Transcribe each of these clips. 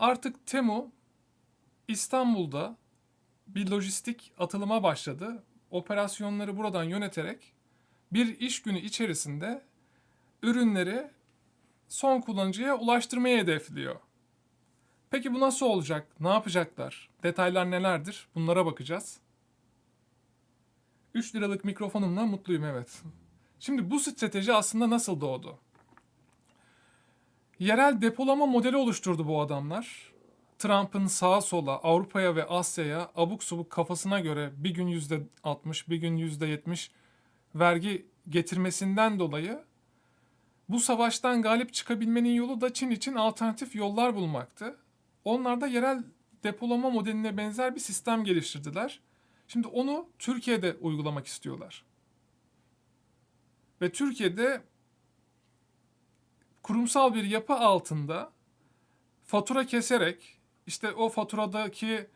Artık Temu İstanbul'da bir lojistik atılıma başladı. Operasyonları buradan yöneterek bir iş günü içerisinde ürünleri son kullanıcıya ulaştırmayı hedefliyor. Peki bu nasıl olacak? Ne yapacaklar? Detaylar nelerdir? Bunlara bakacağız. 3 liralık mikrofonumla mutluyum evet. Şimdi bu strateji aslında nasıl doğdu? Yerel depolama modeli oluşturdu bu adamlar. Trump'ın sağa sola, Avrupa'ya ve Asya'ya abuk subuk kafasına göre bir gün yüzde 60, bir gün yüzde 70 vergi getirmesinden dolayı bu savaştan galip çıkabilmenin yolu da Çin için alternatif yollar bulmaktı. Onlar da yerel depolama modeline benzer bir sistem geliştirdiler. Şimdi onu Türkiye'de uygulamak istiyorlar. Ve Türkiye'de kurumsal bir yapı altında fatura keserek işte o faturadaki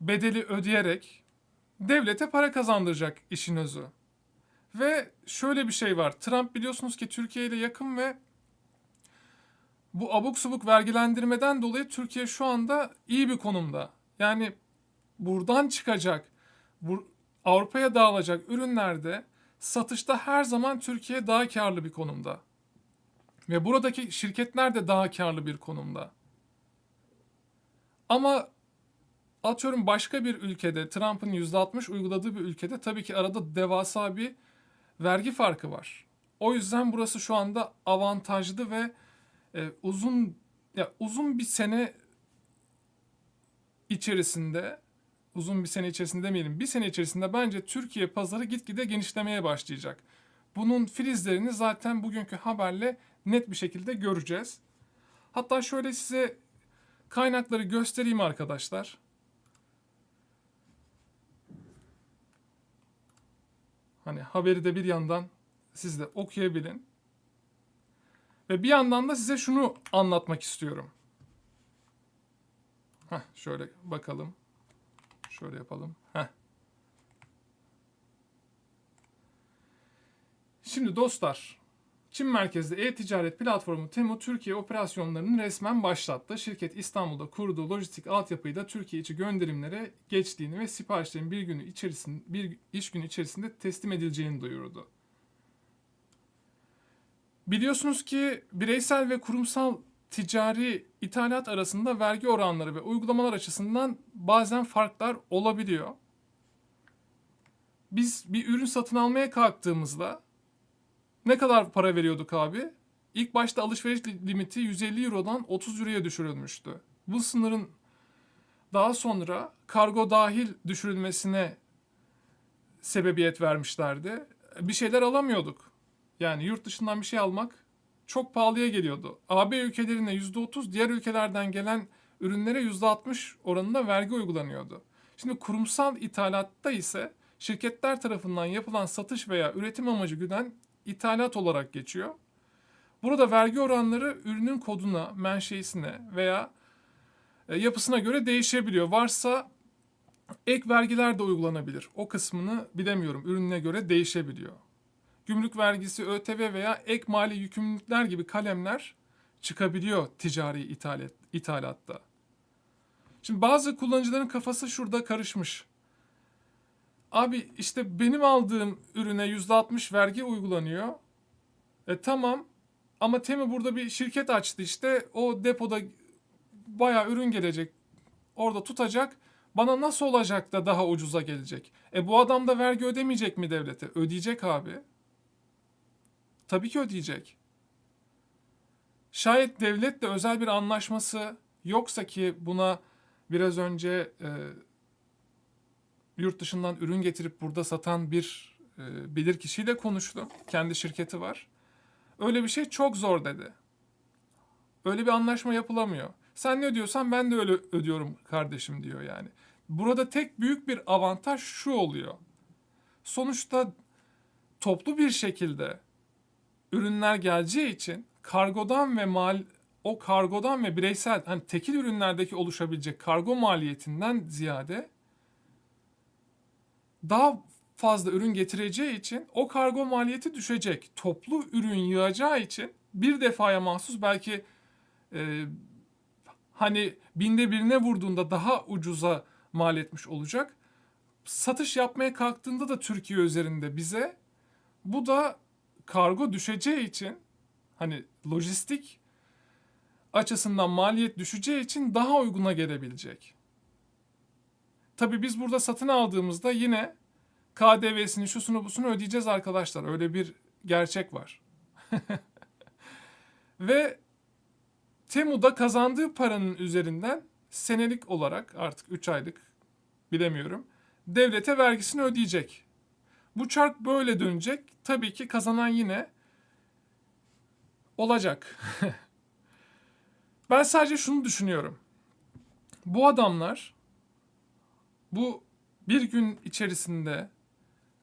bedeli ödeyerek devlete para kazandıracak işin özü. Ve şöyle bir şey var. Trump biliyorsunuz ki Türkiye ile yakın ve bu abuk subuk vergilendirmeden dolayı Türkiye şu anda iyi bir konumda. Yani buradan çıkacak, bu, Avrupa'ya dağılacak ürünlerde satışta her zaman Türkiye daha karlı bir konumda. Ve buradaki şirketler de daha karlı bir konumda. Ama atıyorum başka bir ülkede Trump'ın %60 uyguladığı bir ülkede tabii ki arada devasa bir vergi farkı var. O yüzden burası şu anda avantajlı ve e, uzun ya uzun bir sene içerisinde uzun bir sene içerisinde demeyelim bir sene içerisinde bence Türkiye pazarı gitgide genişlemeye başlayacak. Bunun filizlerini zaten bugünkü haberle net bir şekilde göreceğiz. Hatta şöyle size kaynakları göstereyim arkadaşlar. Hani haberi de bir yandan siz de okuyabilin. Ve bir yandan da size şunu anlatmak istiyorum. Heh, şöyle bakalım. Şöyle yapalım. Heh. Şimdi dostlar, Çin merkezli e-ticaret platformu Temu Türkiye operasyonlarını resmen başlattı. Şirket İstanbul'da kurduğu lojistik altyapıyı da Türkiye içi gönderimlere geçtiğini ve siparişlerin bir günü içerisinde bir iş günü içerisinde teslim edileceğini duyurdu. Biliyorsunuz ki bireysel ve kurumsal ticari ithalat arasında vergi oranları ve uygulamalar açısından bazen farklar olabiliyor. Biz bir ürün satın almaya kalktığımızda ne kadar para veriyorduk abi? İlk başta alışveriş limiti 150 Euro'dan 30 Euro'ya düşürülmüştü. Bu sınırın daha sonra kargo dahil düşürülmesine sebebiyet vermişlerdi. Bir şeyler alamıyorduk. Yani yurt dışından bir şey almak çok pahalıya geliyordu. AB ülkelerine %30, diğer ülkelerden gelen ürünlere %60 oranında vergi uygulanıyordu. Şimdi kurumsal ithalatta ise şirketler tarafından yapılan satış veya üretim amacı güden ithalat olarak geçiyor. Burada vergi oranları ürünün koduna, menşeisine veya e, yapısına göre değişebiliyor. Varsa ek vergiler de uygulanabilir. O kısmını bilemiyorum. Ürününe göre değişebiliyor. Gümrük vergisi, ÖTV veya ek mali yükümlülükler gibi kalemler çıkabiliyor ticari ithalat, ithalatta. Şimdi bazı kullanıcıların kafası şurada karışmış. Abi işte benim aldığım ürüne %60 vergi uygulanıyor. E tamam ama Temi burada bir şirket açtı işte. O depoda bayağı ürün gelecek. Orada tutacak. Bana nasıl olacak da daha ucuza gelecek? E bu adam da vergi ödemeyecek mi devlete? Ödeyecek abi. Tabii ki ödeyecek. Şayet devletle özel bir anlaşması yoksa ki buna biraz önce e, yurt dışından ürün getirip burada satan bir e, bilir kişiyle konuştum. Kendi şirketi var. Öyle bir şey çok zor dedi. Öyle bir anlaşma yapılamıyor. Sen ne ödüyorsan ben de öyle ödüyorum kardeşim diyor yani. Burada tek büyük bir avantaj şu oluyor. Sonuçta toplu bir şekilde ürünler geleceği için kargodan ve mal o kargodan ve bireysel hani tekil ürünlerdeki oluşabilecek kargo maliyetinden ziyade daha fazla ürün getireceği için o kargo maliyeti düşecek. Toplu ürün yığacağı için bir defaya mahsus belki e, Hani binde birine vurduğunda daha ucuza mal etmiş olacak. Satış yapmaya kalktığında da Türkiye üzerinde bize bu da kargo düşeceği için hani lojistik açısından maliyet düşeceği için daha uyguna gelebilecek. Tabii biz burada satın aldığımızda yine KDV'sini, şusunu, busunu ödeyeceğiz arkadaşlar. Öyle bir gerçek var. Ve Temu'da kazandığı paranın üzerinden senelik olarak artık 3 aylık bilemiyorum devlete vergisini ödeyecek. Bu çark böyle dönecek. Tabii ki kazanan yine olacak. ben sadece şunu düşünüyorum. Bu adamlar bu bir gün içerisinde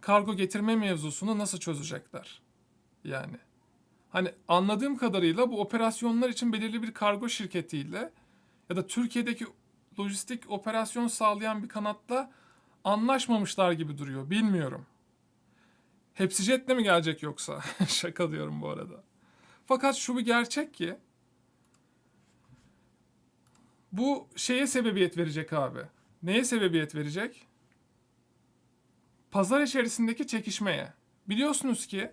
kargo getirme mevzusunu nasıl çözecekler? Yani hani anladığım kadarıyla bu operasyonlar için belirli bir kargo şirketiyle ya da Türkiye'deki lojistik operasyon sağlayan bir kanatla anlaşmamışlar gibi duruyor. Bilmiyorum. Hepsi jetle mi gelecek yoksa? Şaka diyorum bu arada. Fakat şu bir gerçek ki bu şeye sebebiyet verecek abi. Neye sebebiyet verecek? Pazar içerisindeki çekişmeye. Biliyorsunuz ki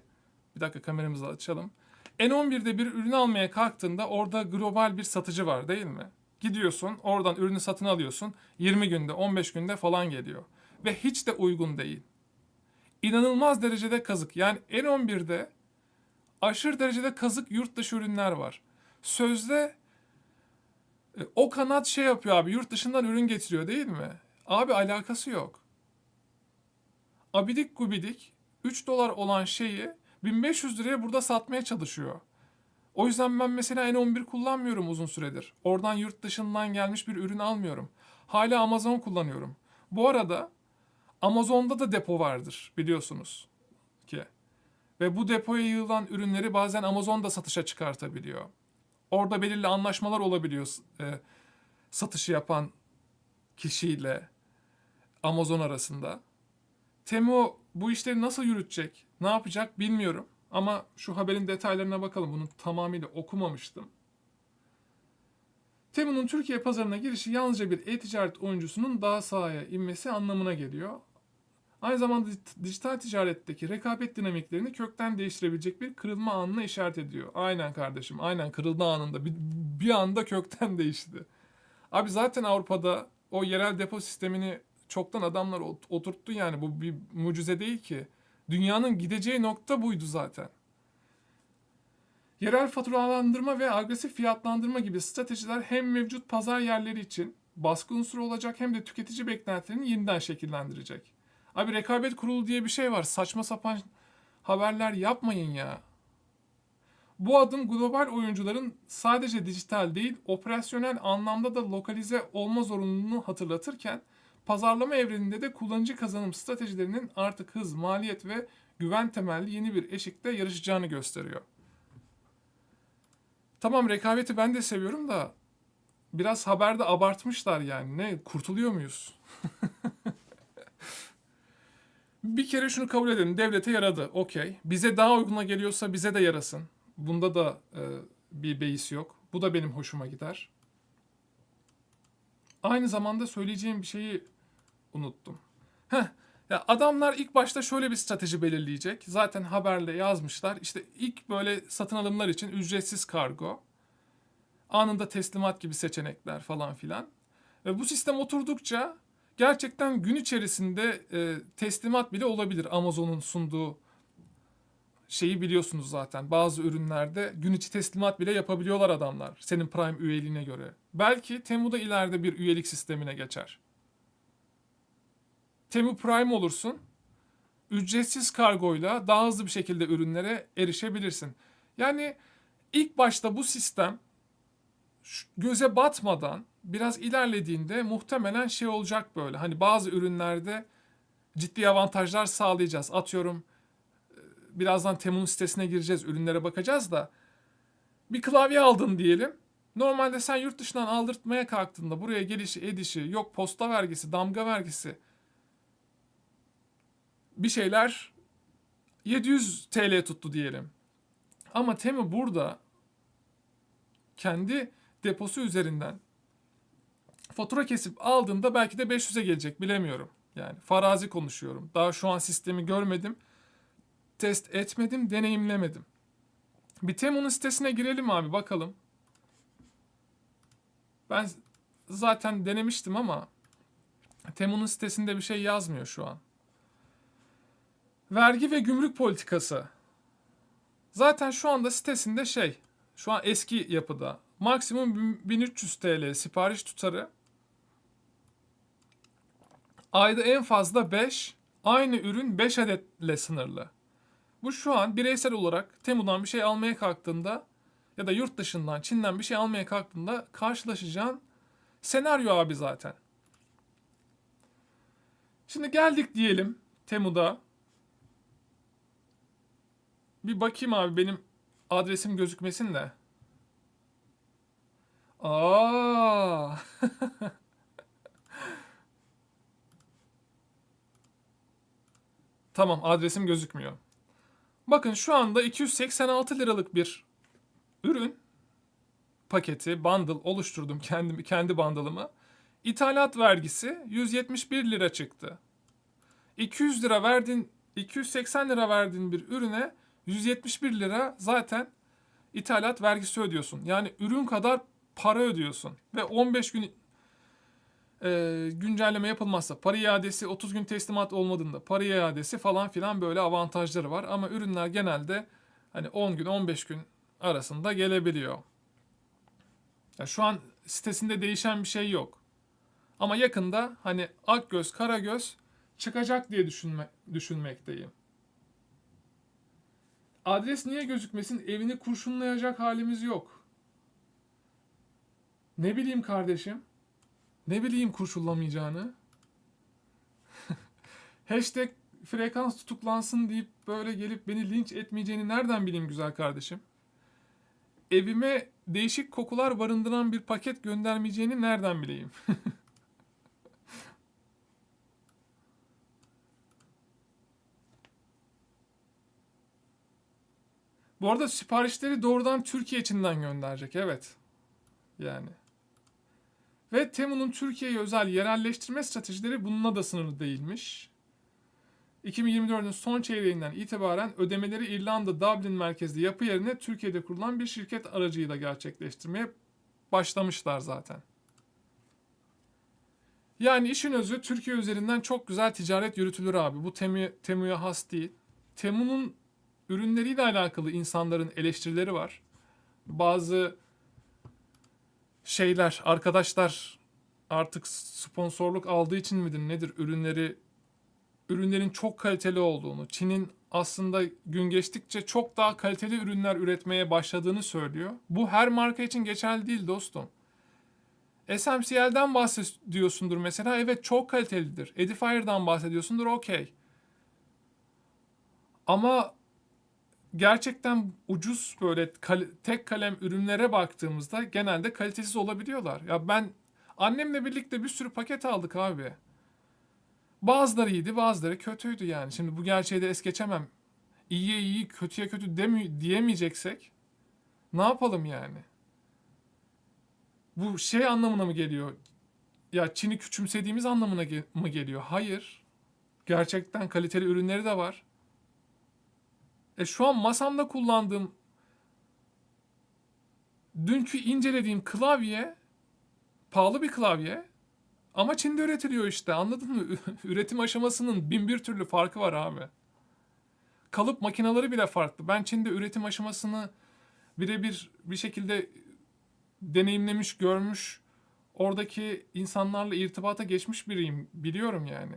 bir dakika kameramızı açalım. N11'de bir ürün almaya kalktığında orada global bir satıcı var değil mi? Gidiyorsun oradan ürünü satın alıyorsun 20 günde 15 günde falan geliyor. Ve hiç de uygun değil. İnanılmaz derecede kazık. Yani N11'de aşırı derecede kazık yurt dışı ürünler var. Sözde o kanat şey yapıyor abi yurt dışından ürün getiriyor değil mi? Abi alakası yok. Abidik gubidik 3 dolar olan şeyi 1500 liraya burada satmaya çalışıyor. O yüzden ben mesela N11 kullanmıyorum uzun süredir. Oradan yurt dışından gelmiş bir ürün almıyorum. Hala Amazon kullanıyorum. Bu arada Amazon'da da depo vardır biliyorsunuz ki. Ve bu depoya yığılan ürünleri bazen Amazon da satışa çıkartabiliyor. Orada belirli anlaşmalar olabiliyor e, satışı yapan kişiyle Amazon arasında. Temu bu işleri nasıl yürütecek, ne yapacak bilmiyorum. Ama şu haberin detaylarına bakalım. Bunu tamamıyla okumamıştım. Temu'nun Türkiye pazarına girişi yalnızca bir e-ticaret oyuncusunun daha sahaya inmesi anlamına geliyor. Aynı zamanda dijital ticaretteki rekabet dinamiklerini kökten değiştirebilecek bir kırılma anına işaret ediyor. Aynen kardeşim, aynen kırılma anında bir, bir anda kökten değişti. Abi zaten Avrupa'da o yerel depo sistemini çoktan adamlar oturttu yani bu bir mucize değil ki. Dünyanın gideceği nokta buydu zaten. Yerel faturalandırma ve agresif fiyatlandırma gibi stratejiler hem mevcut pazar yerleri için baskı unsuru olacak hem de tüketici beklentilerini yeniden şekillendirecek. Abi rekabet kurulu diye bir şey var. Saçma sapan haberler yapmayın ya. Bu adım global oyuncuların sadece dijital değil, operasyonel anlamda da lokalize olma zorunluluğunu hatırlatırken pazarlama evreninde de kullanıcı kazanım stratejilerinin artık hız, maliyet ve güven temelli yeni bir eşikte yarışacağını gösteriyor. Tamam rekabeti ben de seviyorum da biraz haberde abartmışlar yani. Ne kurtuluyor muyuz? bir kere şunu kabul edelim. Devlete yaradı. Okey. Bize daha uyguna geliyorsa bize de yarasın. Bunda da e, bir beis yok. Bu da benim hoşuma gider. Aynı zamanda söyleyeceğim bir şeyi unuttum. Heh, ya adamlar ilk başta şöyle bir strateji belirleyecek. Zaten haberle yazmışlar. İşte ilk böyle satın alımlar için ücretsiz kargo. Anında teslimat gibi seçenekler falan filan. Ve bu sistem oturdukça gerçekten gün içerisinde e, teslimat bile olabilir Amazon'un sunduğu şeyi biliyorsunuz zaten. Bazı ürünlerde gün içi teslimat bile yapabiliyorlar adamlar. Senin Prime üyeliğine göre. Belki Temu'da ileride bir üyelik sistemine geçer. Temu Prime olursun. Ücretsiz kargoyla daha hızlı bir şekilde ürünlere erişebilirsin. Yani ilk başta bu sistem göze batmadan biraz ilerlediğinde muhtemelen şey olacak böyle. Hani bazı ürünlerde ciddi avantajlar sağlayacağız. Atıyorum birazdan Temu'nun sitesine gireceğiz, ürünlere bakacağız da bir klavye aldın diyelim. Normalde sen yurt dışından aldırtmaya kalktığında buraya gelişi, edişi, yok posta vergisi, damga vergisi bir şeyler 700 TL tuttu diyelim. Ama Temu burada kendi deposu üzerinden fatura kesip aldığında belki de 500'e gelecek bilemiyorum. Yani farazi konuşuyorum. Daha şu an sistemi görmedim. Test etmedim, deneyimlemedim. Bir Temu'nun sitesine girelim abi bakalım. Ben zaten denemiştim ama Temu'nun sitesinde bir şey yazmıyor şu an. Vergi ve gümrük politikası. Zaten şu anda sitesinde şey, şu an eski yapıda. Maksimum 1300 TL sipariş tutarı. Ayda en fazla 5, aynı ürün 5 adetle sınırlı. Bu şu an bireysel olarak Temu'dan bir şey almaya kalktığında ya da yurt dışından Çin'den bir şey almaya kalktığında karşılaşacağın senaryo abi zaten. Şimdi geldik diyelim Temu'da. Bir bakayım abi benim adresim gözükmesin de. Aa. tamam adresim gözükmüyor. Bakın şu anda 286 liralık bir ürün paketi, bundle oluşturdum kendim kendi bundle'ımı. İthalat vergisi 171 lira çıktı. 200 lira verdin 280 lira verdiğin bir ürüne 171 lira zaten ithalat vergisi ödüyorsun. Yani ürün kadar para ödüyorsun ve 15 gün e, güncelleme yapılmazsa para iadesi 30 gün teslimat olmadığında para iadesi falan filan böyle avantajları var ama ürünler genelde hani 10 gün 15 gün arasında gelebiliyor. Ya şu an sitesinde değişen bir şey yok. Ama yakında hani Akgöz, Karagöz çıkacak diye düşünme, düşünmekteyim. Adres niye gözükmesin? Evini kurşunlayacak halimiz yok. Ne bileyim kardeşim? Ne bileyim kurşunlamayacağını? Hashtag frekans tutuklansın deyip böyle gelip beni linç etmeyeceğini nereden bileyim güzel kardeşim? Evime değişik kokular barındıran bir paket göndermeyeceğini nereden bileyim? Bu arada siparişleri doğrudan Türkiye içinden gönderecek. Evet. Yani. Ve Temu'nun Türkiye'ye özel yerelleştirme stratejileri bununla da sınırlı değilmiş. 2024'ün son çeyreğinden itibaren ödemeleri İrlanda Dublin merkezli yapı yerine Türkiye'de kurulan bir şirket aracıyla gerçekleştirmeye başlamışlar zaten. Yani işin özü Türkiye üzerinden çok güzel ticaret yürütülür abi. Bu Temu, Temu'ya has değil. Temu'nun ürünleriyle alakalı insanların eleştirileri var. Bazı şeyler, arkadaşlar artık sponsorluk aldığı için midir nedir ürünleri ürünlerin çok kaliteli olduğunu, Çin'in aslında gün geçtikçe çok daha kaliteli ürünler üretmeye başladığını söylüyor. Bu her marka için geçerli değil dostum. SMCL'den bahsediyorsundur mesela. Evet çok kalitelidir. Edifier'dan bahsediyorsundur. Okey. Ama gerçekten ucuz böyle kal- tek kalem ürünlere baktığımızda genelde kalitesiz olabiliyorlar. Ya ben annemle birlikte bir sürü paket aldık abi. Bazıları iyiydi, bazıları kötüydü yani. Şimdi bu gerçeği de es geçemem. İyiye iyi, kötüye kötü demi- diyemeyeceksek ne yapalım yani? Bu şey anlamına mı geliyor? Ya Çin'i küçümsediğimiz anlamına ge- mı geliyor? Hayır. Gerçekten kaliteli ürünleri de var. E şu an masamda kullandığım dünkü incelediğim klavye pahalı bir klavye ama Çin'de üretiliyor işte anladın mı? Üretim aşamasının bin bir türlü farkı var abi. Kalıp makineleri bile farklı. Ben Çin'de üretim aşamasını birebir bir şekilde deneyimlemiş, görmüş, oradaki insanlarla irtibata geçmiş biriyim. Biliyorum yani.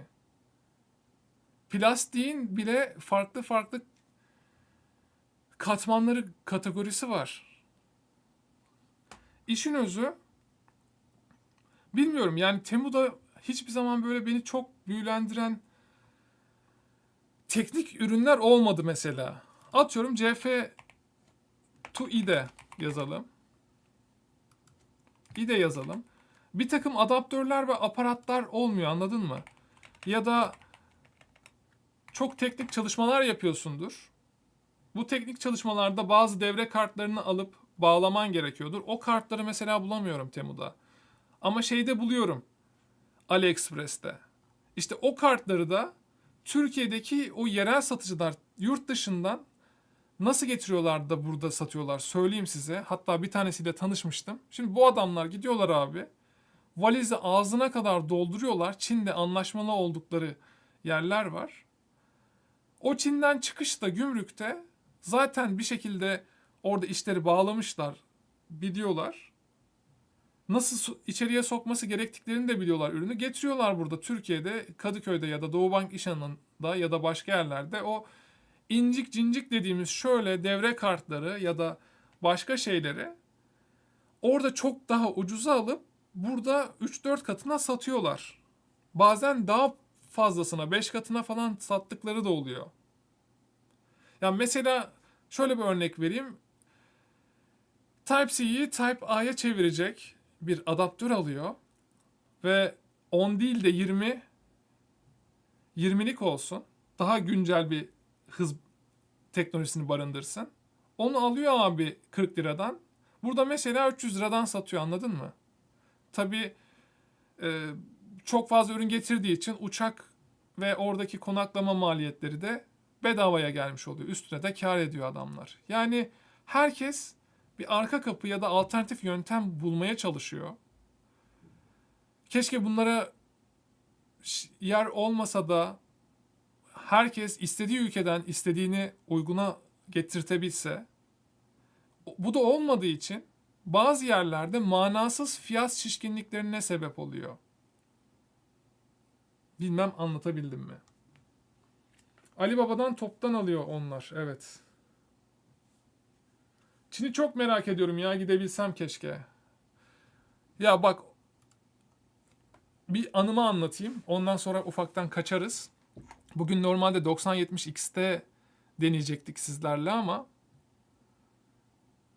Plastiğin bile farklı farklı katmanları kategorisi var. İşin özü bilmiyorum yani Temu'da hiçbir zaman böyle beni çok büyülendiren teknik ürünler olmadı mesela. Atıyorum CF to IDE yazalım. IDE yazalım. Bir takım adaptörler ve aparatlar olmuyor anladın mı? Ya da çok teknik çalışmalar yapıyorsundur. Bu teknik çalışmalarda bazı devre kartlarını alıp bağlaman gerekiyordur. O kartları mesela bulamıyorum Temu'da. Ama şeyde buluyorum. AliExpress'te. İşte o kartları da Türkiye'deki o yerel satıcılar yurt dışından nasıl getiriyorlar da burada satıyorlar söyleyeyim size. Hatta bir tanesiyle tanışmıştım. Şimdi bu adamlar gidiyorlar abi. Valizi ağzına kadar dolduruyorlar. Çin'de anlaşmalı oldukları yerler var. O Çin'den çıkışta gümrükte zaten bir şekilde orada işleri bağlamışlar, biliyorlar. Nasıl içeriye sokması gerektiklerini de biliyorlar ürünü. Getiriyorlar burada Türkiye'de, Kadıköy'de ya da Doğu Bank İşhanı'nda ya da başka yerlerde o incik cincik dediğimiz şöyle devre kartları ya da başka şeyleri orada çok daha ucuza alıp burada 3-4 katına satıyorlar. Bazen daha fazlasına 5 katına falan sattıkları da oluyor. Yani mesela şöyle bir örnek vereyim. Type-C'yi Type-A'ya çevirecek bir adaptör alıyor ve 10 değil de 20 20'lik olsun. Daha güncel bir hız teknolojisini barındırsın. Onu alıyor abi 40 liradan. Burada mesela 300 liradan satıyor anladın mı? Tabii e, çok fazla ürün getirdiği için uçak ve oradaki konaklama maliyetleri de bedavaya gelmiş oluyor. Üstüne de kar ediyor adamlar. Yani herkes bir arka kapı ya da alternatif yöntem bulmaya çalışıyor. Keşke bunlara yer olmasa da herkes istediği ülkeden istediğini uyguna getirtebilse. Bu da olmadığı için bazı yerlerde manasız fiyat şişkinliklerine sebep oluyor. Bilmem anlatabildim mi? Ali Baba'dan toptan alıyor onlar. Evet. Çin'i çok merak ediyorum ya gidebilsem keşke. Ya bak bir anımı anlatayım. Ondan sonra ufaktan kaçarız. Bugün normalde 9070X'te deneyecektik sizlerle ama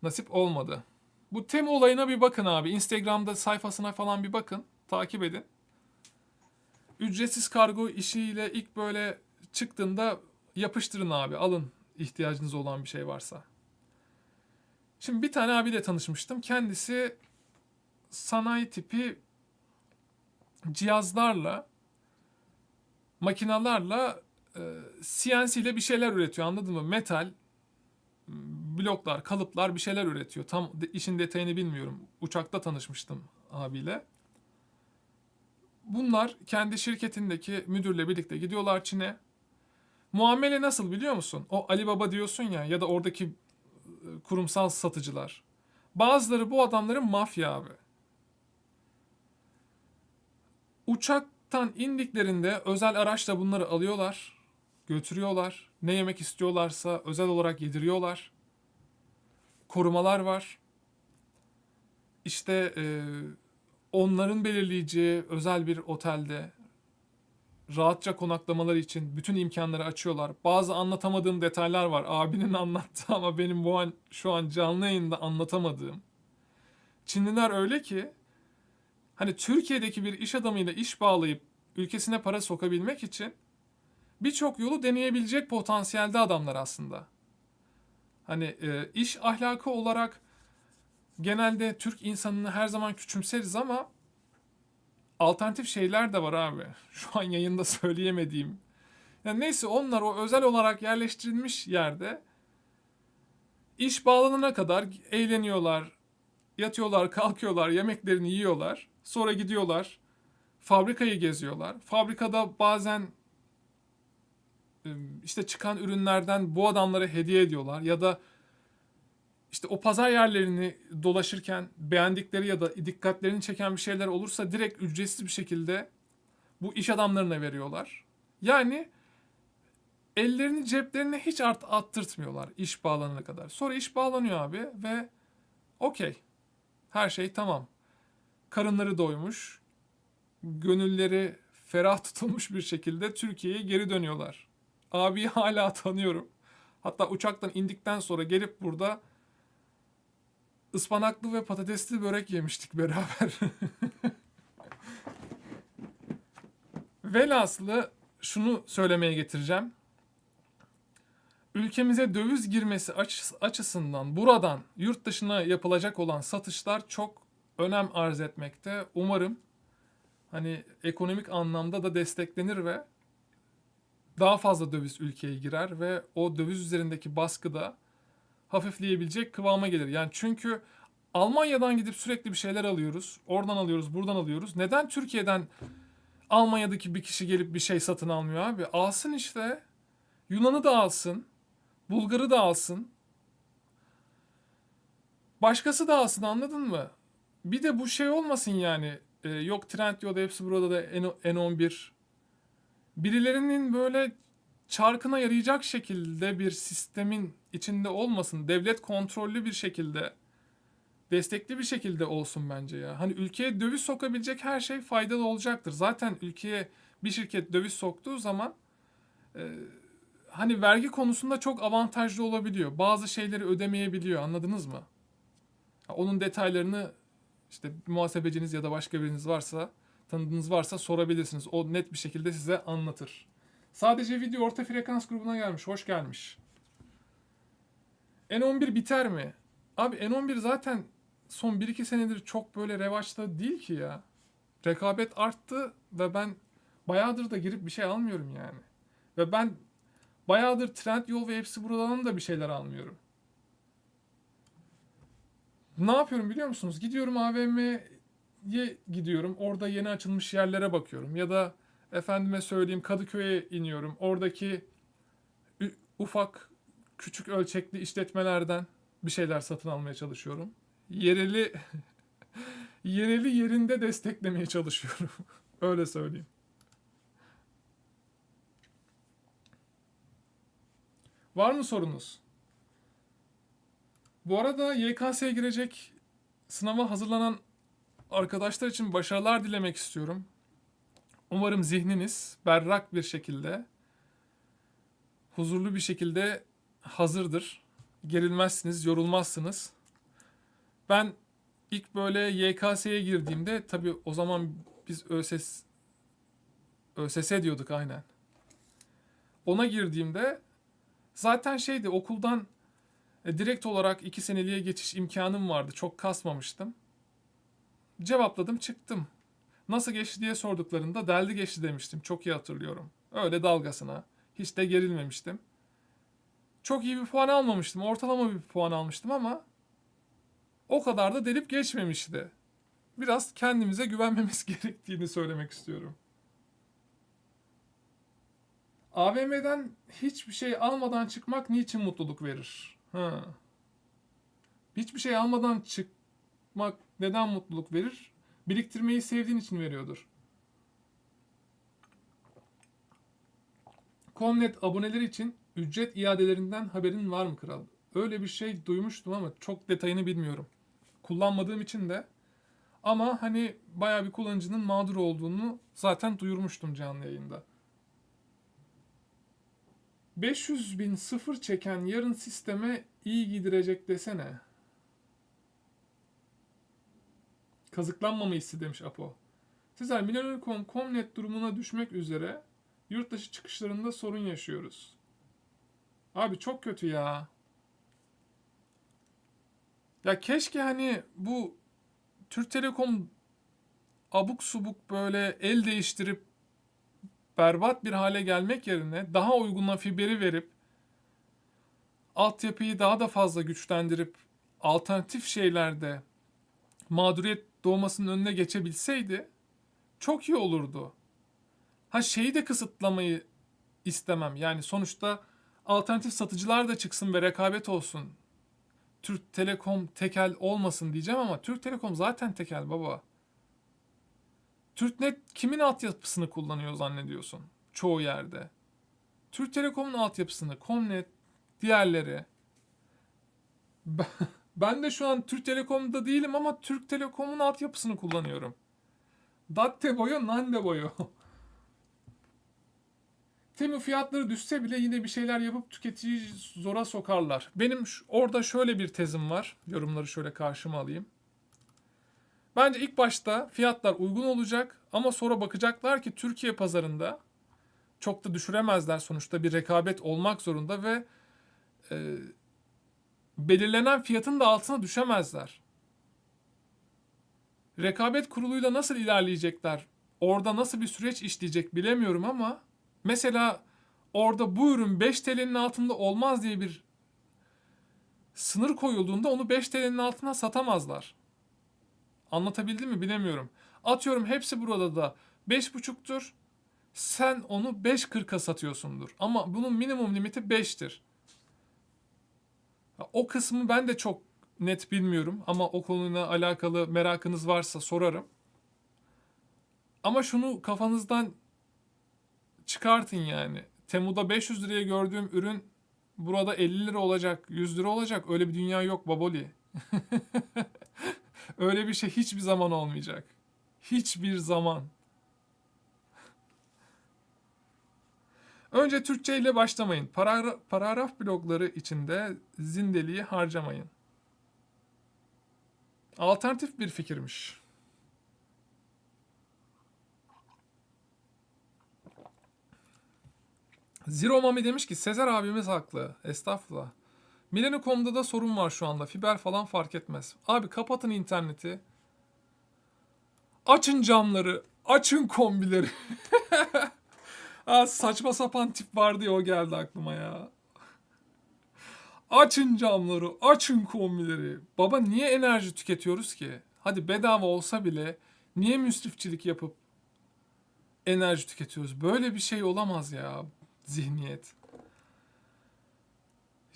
nasip olmadı. Bu Temu olayına bir bakın abi. Instagram'da sayfasına falan bir bakın. Takip edin. Ücretsiz kargo işiyle ilk böyle çıktığında yapıştırın abi. Alın ihtiyacınız olan bir şey varsa. Şimdi bir tane abiyle tanışmıştım. Kendisi sanayi tipi cihazlarla, makinalarla e, CNC ile bir şeyler üretiyor anladın mı? Metal, bloklar, kalıplar bir şeyler üretiyor. Tam işin detayını bilmiyorum. Uçakta tanışmıştım abiyle. Bunlar kendi şirketindeki müdürle birlikte gidiyorlar Çin'e. Muamele nasıl biliyor musun? O Alibaba diyorsun ya ya da oradaki e, kurumsal satıcılar. Bazıları bu adamların mafya abi. Uçaktan indiklerinde özel araçla bunları alıyorlar, götürüyorlar. Ne yemek istiyorlarsa özel olarak yediriyorlar. Korumalar var. İşte e, onların belirleyeceği özel bir otelde rahatça konaklamaları için bütün imkanları açıyorlar. Bazı anlatamadığım detaylar var. Abinin anlattığı ama benim bu an şu an canlı yayında anlatamadığım. Çinliler öyle ki hani Türkiye'deki bir iş adamıyla iş bağlayıp ülkesine para sokabilmek için birçok yolu deneyebilecek potansiyelde adamlar aslında. Hani e, iş ahlakı olarak genelde Türk insanını her zaman küçümseriz ama alternatif şeyler de var abi. Şu an yayında söyleyemediğim. Yani neyse onlar o özel olarak yerleştirilmiş yerde iş bağlanana kadar eğleniyorlar, yatıyorlar, kalkıyorlar, yemeklerini yiyorlar. Sonra gidiyorlar, fabrikayı geziyorlar. Fabrikada bazen e, işte çıkan ürünlerden bu adamlara hediye ediyorlar ya da işte o pazar yerlerini dolaşırken beğendikleri ya da dikkatlerini çeken bir şeyler olursa direkt ücretsiz bir şekilde bu iş adamlarına veriyorlar. Yani ellerini ceplerine hiç art attırtmıyorlar iş bağlanana kadar. Sonra iş bağlanıyor abi ve okey. Her şey tamam. Karınları doymuş, gönülleri ferah tutulmuş bir şekilde Türkiye'ye geri dönüyorlar. Abiyi hala tanıyorum. Hatta uçaktan indikten sonra gelip burada ıspanaklı ve patatesli börek yemiştik beraber. Velhaslı şunu söylemeye getireceğim. Ülkemize döviz girmesi açıs- açısından buradan yurt dışına yapılacak olan satışlar çok önem arz etmekte. Umarım hani ekonomik anlamda da desteklenir ve daha fazla döviz ülkeye girer ve o döviz üzerindeki baskı da hafifleyebilecek kıvama gelir. Yani çünkü Almanya'dan gidip sürekli bir şeyler alıyoruz. Oradan alıyoruz, buradan alıyoruz. Neden Türkiye'den Almanya'daki bir kişi gelip bir şey satın almıyor abi? Alsın işte. Yunan'ı da alsın. Bulgar'ı da alsın. Başkası da alsın anladın mı? Bir de bu şey olmasın yani. e, yok Trendyol'da hepsi burada da N- N11. Birilerinin böyle çarkına yarayacak şekilde bir sistemin içinde olmasın. Devlet kontrollü bir şekilde, destekli bir şekilde olsun bence ya. Hani ülkeye döviz sokabilecek her şey faydalı olacaktır. Zaten ülkeye bir şirket döviz soktuğu zaman e, hani vergi konusunda çok avantajlı olabiliyor. Bazı şeyleri ödemeyebiliyor anladınız mı? Onun detaylarını işte muhasebeciniz ya da başka biriniz varsa, tanıdığınız varsa sorabilirsiniz. O net bir şekilde size anlatır. Sadece video orta frekans grubuna gelmiş. Hoş gelmiş. N11 biter mi? Abi N11 zaten son 1-2 senedir çok böyle revaçta değil ki ya. Rekabet arttı ve ben bayağıdır da girip bir şey almıyorum yani. Ve ben bayağıdır Trendyol ve hepsi buradan da bir şeyler almıyorum. Ne yapıyorum biliyor musunuz? Gidiyorum AVM'ye gidiyorum. Orada yeni açılmış yerlere bakıyorum. Ya da efendime söyleyeyim Kadıköy'e iniyorum. Oradaki ufak küçük ölçekli işletmelerden bir şeyler satın almaya çalışıyorum. Yereli yereli yerinde desteklemeye çalışıyorum. Öyle söyleyeyim. Var mı sorunuz? Bu arada YKS'ye girecek sınava hazırlanan arkadaşlar için başarılar dilemek istiyorum. Umarım zihniniz berrak bir şekilde, huzurlu bir şekilde hazırdır. Gerilmezsiniz, yorulmazsınız. Ben ilk böyle YKS'ye girdiğimde tabii o zaman biz ÖSS ÖSS diyorduk aynen. Ona girdiğimde zaten şeydi okuldan e, direkt olarak iki seneliğe geçiş imkanım vardı. Çok kasmamıştım. Cevapladım çıktım. Nasıl geçti diye sorduklarında deldi geçti demiştim. Çok iyi hatırlıyorum. Öyle dalgasına. Hiç de gerilmemiştim. Çok iyi bir puan almamıştım. Ortalama bir puan almıştım ama o kadar da delip geçmemişti. Biraz kendimize güvenmemiz gerektiğini söylemek istiyorum. AVM'den hiçbir şey almadan çıkmak niçin mutluluk verir? Ha. Hiçbir şey almadan çıkmak neden mutluluk verir? Biriktirmeyi sevdiğin için veriyordur. Comnet aboneleri için ücret iadelerinden haberin var mı kral? Öyle bir şey duymuştum ama çok detayını bilmiyorum. Kullanmadığım için de ama hani bayağı bir kullanıcının mağdur olduğunu zaten duyurmuştum canlı yayında. 500 bin sıfır çeken yarın sisteme iyi gidirecek desene. Kazıklanmama hissi Apo. Sizler Milyoner.com Comnet durumuna düşmek üzere yurt dışı çıkışlarında sorun yaşıyoruz. Abi çok kötü ya. Ya keşke hani bu Türk Telekom abuk subuk böyle el değiştirip berbat bir hale gelmek yerine daha uyguna fiberi verip altyapıyı daha da fazla güçlendirip alternatif şeylerde mağduriyet doğmasının önüne geçebilseydi çok iyi olurdu. Ha şeyi de kısıtlamayı istemem. Yani sonuçta alternatif satıcılar da çıksın ve rekabet olsun. Türk Telekom tekel olmasın diyeceğim ama Türk Telekom zaten tekel baba. TürkNet kimin altyapısını kullanıyor zannediyorsun? Çoğu yerde. Türk Telekom'un altyapısını, Comnet, diğerleri. Ben- de şu an Türk Telekom'da değilim ama Türk Telekom'un altyapısını kullanıyorum. Datte boyu, nande boyu. Temu fiyatları düşse bile yine bir şeyler yapıp tüketiciyi zora sokarlar. Benim orada şöyle bir tezim var. Yorumları şöyle karşıma alayım. Bence ilk başta fiyatlar uygun olacak ama sonra bakacaklar ki Türkiye pazarında çok da düşüremezler sonuçta bir rekabet olmak zorunda ve e, belirlenen fiyatın da altına düşemezler. rekabet kuruluyla nasıl ilerleyecekler? Orada nasıl bir süreç işleyecek bilemiyorum ama mesela orada bu ürün 5 TL'nin altında olmaz diye bir sınır koyulduğunda onu 5 TL'nin altına satamazlar. Anlatabildim mi bilemiyorum. Atıyorum hepsi burada da 5.5'tur. Sen onu 5.40'a satıyorsundur. Ama bunun minimum limiti 5'tir. O kısmı ben de çok net bilmiyorum ama o konuyla alakalı merakınız varsa sorarım. Ama şunu kafanızdan çıkartın yani. Temu'da 500 liraya gördüğüm ürün burada 50 lira olacak, 100 lira olacak. Öyle bir dünya yok baboli. Öyle bir şey hiçbir zaman olmayacak. Hiçbir zaman. Önce Türkçe ile başlamayın. Paragra- paragraf blokları içinde zindeliği harcamayın. Alternatif bir fikirmiş. Zero Mami demiş ki Sezer abimiz haklı. Estağfurullah. Millennium.com'da da sorun var şu anda. Fiber falan fark etmez. Abi kapatın interneti. Açın camları. Açın kombileri. ha, saçma sapan tip vardı ya o geldi aklıma ya. Açın camları, açın kombileri. Baba niye enerji tüketiyoruz ki? Hadi bedava olsa bile niye müsrifçilik yapıp enerji tüketiyoruz? Böyle bir şey olamaz ya zihniyet.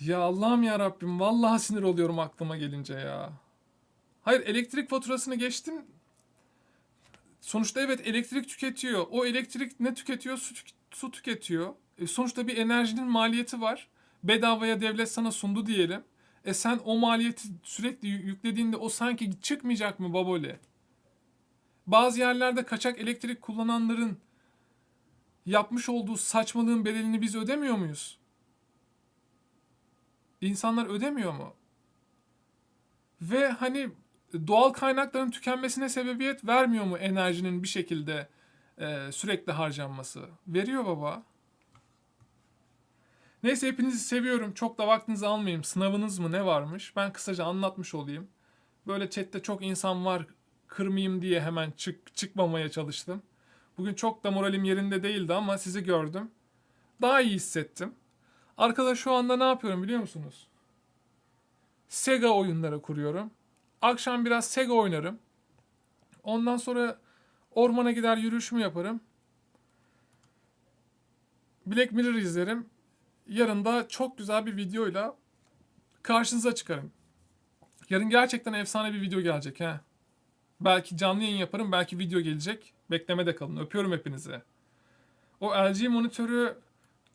Ya Allah'ım ya Rabbim vallahi sinir oluyorum aklıma gelince ya. Hayır elektrik faturasını geçtim. Sonuçta evet elektrik tüketiyor. O elektrik ne tüketiyor? Su, tük- su tüketiyor. E, sonuçta bir enerjinin maliyeti var. Bedavaya devlet sana sundu diyelim. E sen o maliyeti sürekli yü- yüklediğinde o sanki çıkmayacak mı baboli? Bazı yerlerde kaçak elektrik kullananların yapmış olduğu saçmalığın bedelini biz ödemiyor muyuz? İnsanlar ödemiyor mu? Ve hani doğal kaynakların tükenmesine sebebiyet vermiyor mu enerjinin bir şekilde e, sürekli harcanması? Veriyor baba. Neyse hepinizi seviyorum. Çok da vaktinizi almayayım. Sınavınız mı ne varmış? Ben kısaca anlatmış olayım. Böyle chatte çok insan var kırmayayım diye hemen çık çıkmamaya çalıştım. Bugün çok da moralim yerinde değildi ama sizi gördüm. Daha iyi hissettim. Arkadaş şu anda ne yapıyorum biliyor musunuz? Sega oyunları kuruyorum. Akşam biraz Sega oynarım. Ondan sonra ormana gider yürüyüşümü yaparım. Black Mirror izlerim. Yarın da çok güzel bir videoyla karşınıza çıkarım. Yarın gerçekten efsane bir video gelecek ha. Belki canlı yayın yaparım, belki video gelecek. Beklemede kalın. Öpüyorum hepinizi. O LG monitörü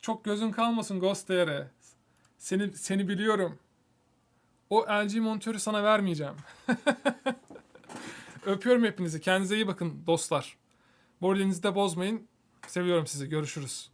çok gözün kalmasın Ghost DR. Seni seni biliyorum. O LG monitörü sana vermeyeceğim. Öpüyorum hepinizi. Kendinize iyi bakın dostlar. Moralinizi de bozmayın. Seviyorum sizi. Görüşürüz.